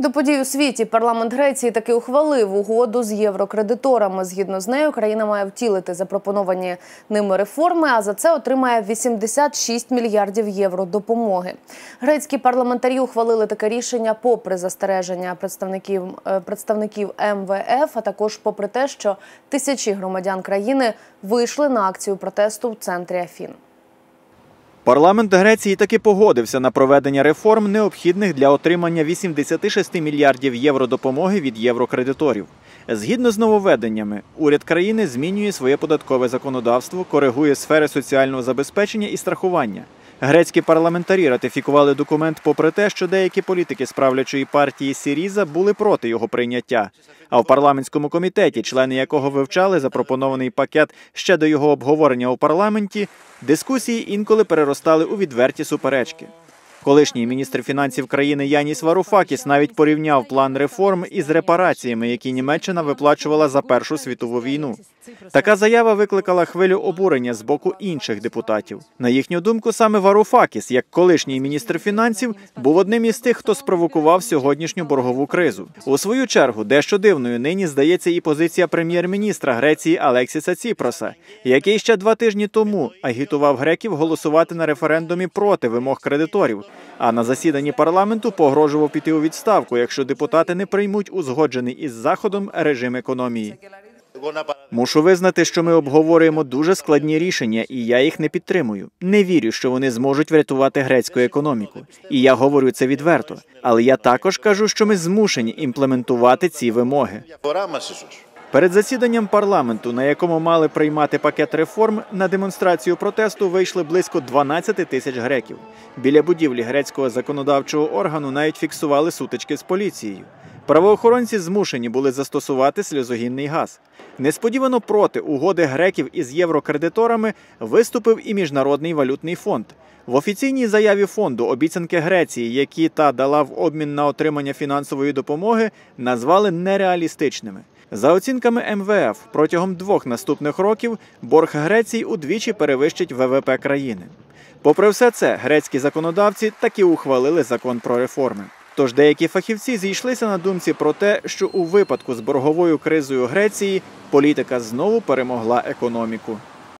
До подій у світі парламент Греції таки ухвалив угоду з єврокредиторами. Згідно з нею, країна має втілити запропоновані ними реформи, а за це отримає 86 мільярдів євро допомоги. Грецькі парламентарі ухвалили таке рішення попри застереження представників е, представників МВФ, а також попри те, що тисячі громадян країни вийшли на акцію протесту в центрі Афін. Парламент Греції таки погодився на проведення реформ, необхідних для отримання 86 мільярдів євро допомоги від єврокредиторів. Згідно з нововведеннями, уряд країни змінює своє податкове законодавство, коригує сфери соціального забезпечення і страхування. Грецькі парламентарі ратифікували документ, попри те, що деякі політики з правлячої партії Сіріза були проти його прийняття. А в парламентському комітеті, члени якого вивчали запропонований пакет ще до його обговорення у парламенті, дискусії інколи переростали у відверті суперечки. Колишній міністр фінансів країни Яніс Варуфакіс навіть порівняв план реформ із репараціями, які Німеччина виплачувала за Першу світову війну. Така заява викликала хвилю обурення з боку інших депутатів. На їхню думку, саме Варуфакіс, як колишній міністр фінансів, був одним із тих, хто спровокував сьогоднішню боргову кризу. У свою чергу, дещо дивною нині здається і позиція прем'єр-міністра Греції Алексіса Ціпроса, який ще два тижні тому агітував греків голосувати на референдумі проти вимог кредиторів. А на засіданні парламенту погрожував піти у відставку, якщо депутати не приймуть узгоджений із заходом режим економії. Мушу визнати, що ми обговорюємо дуже складні рішення, і я їх не підтримую. Не вірю, що вони зможуть врятувати грецьку економіку. І я говорю це відверто. Але я також кажу, що ми змушені імплементувати ці вимоги. Перед засіданням парламенту, на якому мали приймати пакет реформ, на демонстрацію протесту вийшли близько 12 тисяч греків. Біля будівлі грецького законодавчого органу навіть фіксували сутички з поліцією. Правоохоронці змушені були застосувати сльозогінний газ. Несподівано проти угоди греків із єврокредиторами виступив і міжнародний валютний фонд. В офіційній заяві фонду обіцянки Греції, які та дала в обмін на отримання фінансової допомоги, назвали нереалістичними. За оцінками МВФ, протягом двох наступних років борг Греції удвічі перевищить ВВП країни. Попри все це, грецькі законодавці таки ухвалили закон про реформи. Тож деякі фахівці зійшлися на думці про те, що у випадку з борговою кризою Греції політика знову перемогла економіку.